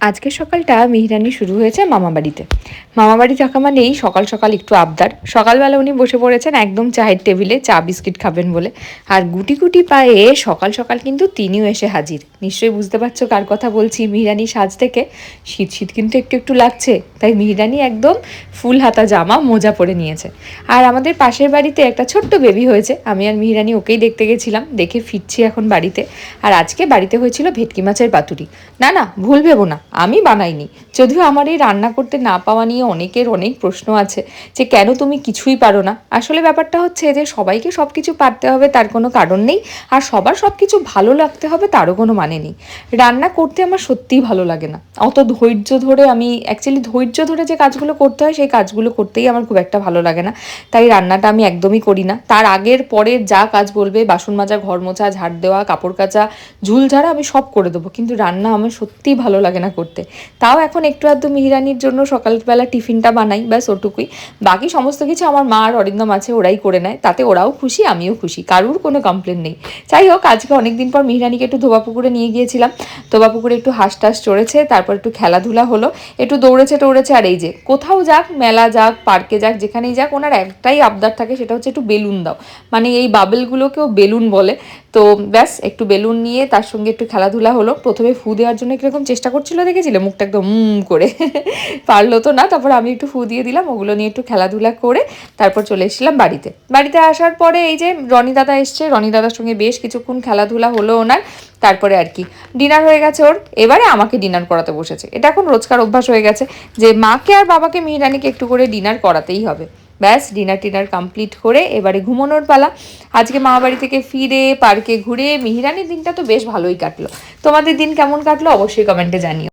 আজকের সকালটা মিহিরানি শুরু হয়েছে মামা বাড়িতে। মামা বাড়ি থাকা মানেই সকাল সকাল একটু আবদার। সকালবেলা উনি বসে পড়েছেন একদম চায়ের টেবিলে, চা বিস্কিট খাবেন বলে। আর গুটি গুটি পায়ে সকাল সকাল কিন্তু তিনিও এসে হাজির। নিশ্চয়ই বুঝতে পারছ কার কথা বলছি মিহিরানি সাজ থেকে। শীত শীত কিন্তু একটু একটু লাগছে, তাই মিহিরানি একদম ফুল হাতা জামা মোজা পরে নিয়েছে। আর আমাদের পাশের বাড়িতে একটা ছোট্ট বেবি হয়েছে, আমি আর মিহিরানি ওকেই দেখতে গেছিলাম, দেখে ফিরছি এখন বাড়িতে। আর আজকে বাড়িতে হয়েছিল ভেটকি মাছের পাতুরি। না না, ভুল ভেবো না আমি বানাইনি। যদিও আমার এই রান্না করতে না পাওয়া নিয়ে অনেকের অনেক প্রশ্ন আছে যে কেন তুমি কিছুই পারো না? আসলে ব্যাপারটা হচ্ছে যে সবাইকে সব কিছু পারতে হবে তার কোনো কারণ নেই, আর সবার সব কিছু ভালো লাগতে হবে তারও কোনো মানে নেই। রান্না করতে আমার সত্যিই ভালো লাগে না। অত ধৈর্য ধরে আমি অ্যাকচুয়ালি ধৈর্য ধরে যে কাজগুলো করতে হয় সেই কাজগুলো করতেই আমার খুব একটা ভালো লাগে না। তাই রান্নাটা আমি একদমই করি না। তার আগের পরের যা কাজ বলবে, বাসন মাজা, ঘর মোছা, ঝাড় দেওয়া, কাপড় কাচা, ঝুল ঝাড়া আমি সব করে দেবো। কিন্তু রান্না আমার সত্যিই ভালো লাগে না করতে। তাও এখন একটু আধটু মিহিরানির জন্য সকালবেলা টিফিনটা বানাই, ব্যাস ওটুকুই। বাকি সমস্ত কিছু আমার মা আর অরিন্দম আছে, ওরাই করে নেয়। তাতে ওরাও খুশি, আমিও খুশি, কারুর কোনো কমপ্লেন নেই। যাই হোক, আজকে অনেকদিন পর মিহিরানিকে একটু ধোবা পুকুরে নিয়ে গিয়েছিলাম। ধোবা পুকুরে একটু হাঁস টাস চড়েছে, তারপর একটু খেলাধুলা হলো, একটু দৌড়েছে টৌড়েছে আর এই যে, কোথাও যাক, মেলা যাক পার্কে যাক, যেখানেই যাক, ওনার একটাই আবদার থাকে, সেটা হচ্ছে একটু বেলুন দাও। মানে এই বাবেলগুলোকেও বেলুন বলে। তো ব্যাস, একটু বেলুন নিয়ে তার সঙ্গে একটু খেলাধুলা হলো। প্রথমে ফু দেওয়ার জন্য কীরকম চেষ্টা করছিল দেখেছিলে? মুখটা একদম উম করে। পারল তো না, তারপর আমি একটু ফু দিয়ে দিলাম, ওগুলো নিয়ে একটু খেলাধুলা করে তারপর চলে এসেছিলাম বাড়িতে। বাড়িতে আসার পরে এই যে রনি দাদা এসছে, রনি দাদার সঙ্গে বেশ কিছুক্ষণ খেলাধুলা হলো ওনার, তারপরে আর কি। ডিনার হয়ে গেছে ওর, এবারে আমাকে ডিনার করাতে বসেছে। এটা এখন রোজকার অভ্যাস হয়ে গেছে যে মাকে আর বাবাকে মিহিরানিকে একটু করে ডিনার করাতেই হবে। ব্যাস ডিনার টিনার কমপ্লিট করে এবারে ঘুমানোর পালা। আজকে মামাবাড়ি থেকে ফিরে, পার্কে ঘুরে, মিহিরানির দিনটা তো বেশ ভালোই কাটলো। তোমাদের দিন কেমন কাটলো অবশ্যই কমেন্টে জানিও।